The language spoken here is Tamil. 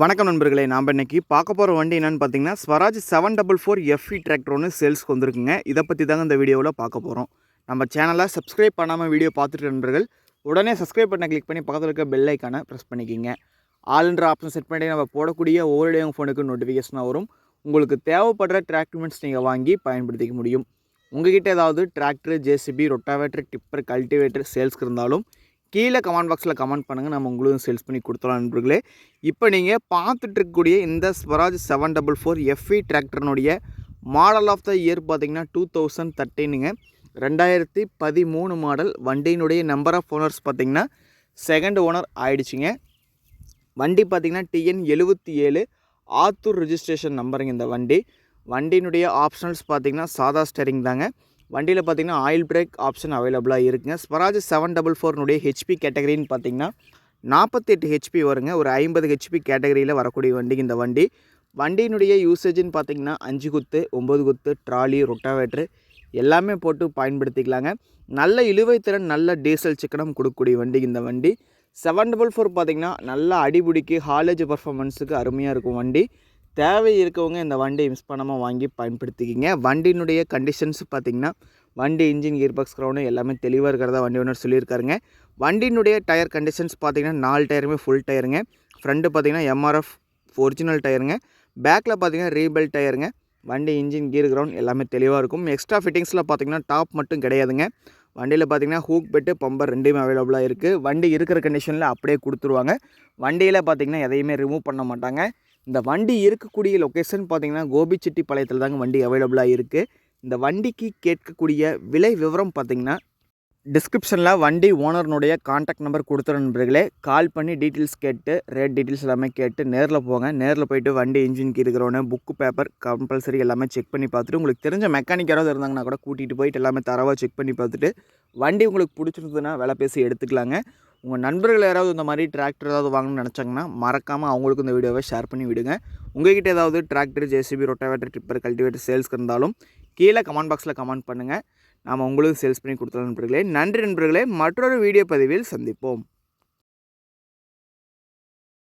வணக்கம் நண்பர்களே நாம் இன்னைக்கு பார்க்க போகிற வண்டி என்னென்னு பார்த்தீங்கன்னா Swaraj seven double four FE tractor ஒன்று சேல்ஸ்க்கு வந்திருக்குங்க. இதை பற்றி தாங்க இந்த வீடியோவில் பார்க்க போகிறோம் நம்ம சேனலை சப்ஸ்கிரைப் பண்ணாமல் வீடியோ பார்த்துட்டு நண்பர்கள் உடனே சப்ஸ்கிரைப் பண்ண கிளிக் பண்ணி பக்கத்தில் இருக்க பெல் ஐக்கானை ப்ரெஸ் பண்ணிக்கிங்க. ஆளுன்ற ஆப்ஷன் செட் பண்ணி நம்ம போடக்கூடிய ஒவ்வொரு ஃபோனுக்கு நோட்டிஃபிகேஷனாக வரும். உங்களுக்கு தேவைப்படுற டிராக்டர்மெண்ட்ஸ் நீங்கள் வாங்கி பயன்படுத்திக்க முடியும். உங்ககிட்ட ஏதாவது tractor JCB rotavator tipper cultivator சேல்ஸ்க்கு இருந்தாலும் கீழே கமெண்ட் பாக்ஸில் கமெண்ட் பண்ணுங்கள் நம்ம உங்களும் சேல்ஸ் பண்ணி கொடுத்துலாம் நண்பர்களே. இப்போ நீங்கள் பார்த்துட்ருக்கக்கூடிய இந்த Swaraj seven double four FE டிராக்டர்னுடைய model of the year பார்த்தீங்கன்னா டூ தௌசண்ட் தேர்ட்டீனுங்க ரெண்டாயிரத்தி பதிமூணு மாடல் வண்டியினுடைய நம்பர் ஆஃப் ஓனர்ஸ் பார்த்தீங்கன்னா செகண்ட் ஓனர் ஆயிடுச்சுங்க. வண்டி பார்த்திங்கன்னா டிஎன் எழுபத்தி ஏழு. ஆத்தூர் ரிஜிஸ்ட்ரேஷன் நம்பருங்க இந்த வண்டி. வண்டியினுடைய ஆப்ஷனல்ஸ் பார்த்தீங்கன்னா சாதா ஸ்டேரிங் தாங்க. வண்டியில் பார்த்தீங்கன்னா ஆயில் பிரேக் ஆப்ஷன் அவைலபிளாக இருக்குங்க. ஸ்வராஜ் செவன் டபுள் ஃபோர்னுடைய ஹெச்பி கேட்டகரின்னு பார்த்தீங்கன்னா நாற்பத்தெட்டு ஹெச்பி வருங்க. ஒரு ஐம்பது ஹெச்பி கேட்டகரியில் வரக்கூடிய வண்டி இந்த வண்டி. வண்டியினுடைய யூசேஜ்னு பார்த்தீங்கன்னா அஞ்சு குத்து ஒம்பது குத்து ட்ராலி ரொட்டாவேட்ரு எல்லாமே போட்டு பயன்படுத்திக்கலாங்க. நல்ல இழுவைத்திறன் நல்ல டீசல் சிக்கனம் கொடுக்கக்கூடிய வண்டி இந்த வண்டி. செவன் டபுள் ஃபோர் பார்த்திங்கன்னா நல்ல அடிபிடிக்கு ஹாலேஜ் பர்ஃபார்மன்ஸுக்கு அருமையாக இருக்கும் வண்டி. தேவை இருக்கவங்க இந்த வண்டியை மிஸ் பண்ணாமல் வாங்கி பயன்படுத்திக்கிங்க. வண்டியினுடைய கண்டிஷன்ஸ் பார்த்தீங்கன்னா வண்டி இன்ஜின் கியர்பாக்ஸ் க்ரௌண்டு எல்லாமே தெளிவாக இருக்கிறதா வண்டி ஓனர் சொல்லியிருக்காருங்க. வண்டியினுடைய டயர் கண்டிஷன்ஸ் பார்த்தீங்கன்னா நாலு டயருமே ஃபுல் டயருங்க ஃப்ரண்ட்டு பார்த்தீங்கன்னா எம்ஆர்எஃப் ஒரிஜினல் டயருங்க பேக்கில் பார்த்தீங்கன்னா ரீபெல் டயருங்க வண்டி இன்ஜின் கீர் கிரவுண்ட் எல்லாமே தெளிவாக இருக்கும். எக்ஸ்ட்ரா ஃபிட்டிங்ஸில் பார்த்தீங்கன்னா டாப் மட்டும் கிடையாதுங்க. வண்டியில் பார்த்தீங்கன்னா ஹூக் பெட்டு பம்பர் ரெண்டுமே அவைலபிளாக இருக்குது வண்டி இருக்கிற கண்டிஷனில் அப்படியே கொடுத்துருவாங்க. வண்டியில் பார்த்தீங்கன்னா எதையுமே ரிமூவ் பண்ண மாட்டாங்க. இந்த வண்டி இருக்கக்கூடிய லொக்கேஷன் பார்த்தீங்கன்னா கோபிச்செட்டிப்பாளையத்தில் தாங்க வண்டி அவைலபிளாக இருக்குது இந்த வண்டிக்கு கேட்கக்கூடிய விலை விவரம் பார்த்தீங்கன்னா டிஸ்கிரிப்ஷனில் வண்டி ஓனர்னுடைய காண்டாக்ட் நம்பர் கொடுத்துரு நண்பர்களே கால் பண்ணி டீட்டெயில்ஸ் கேட்டு ரேட் டீட்டெயில்ஸ் எல்லாமே கேட்டு நேரில் போங்க. நேரில் போயிட்டு வண்டி இன்ஜினுக்கு இருக்கிறவனே புக்கு பேப்பர் கம்பல்சரி எல்லாமே செக் பண்ணி பார்த்துட்டு உங்களுக்கு தெரிஞ்ச மெக்கானிக் யாராவது இருந்தாங்கன்னா கூட கூட்டிகிட்டு போயிட்டு எல்லாமே தரவாக செக் பண்ணி பார்த்துட்டு வண்டி உங்களுக்கு பிடிச்சிருந்ததுன்னா விலை பேசி எடுத்துக்கலாங்க. உங்கள் நண்பர்கள் யாராவது இந்த மாதிரி டிராக்டர் ஏதாவது வாங்கணும்னு நினச்சாங்கன்னா மறக்காமல் அவங்களுக்கு இந்த வீடியோவை ஷேர் பண்ணி விடுங்க. உங்கள்கிட்ட ஏதாவது tractor JCB rotavator tipper cultivator சேல்ஸ்க்கு இருந்தாலும் கீழே கமெண்ட் பாக்ஸில் கமெண்ட் பண்ணுங்கள் நாம் உங்களுக்கு சேல்ஸ் பண்ணி கொடுத்துருவோம் நண்பர்களே. நன்றி நண்பர்களே. மற்றொரு வீடியோ பதிவில் சந்திப்போம்.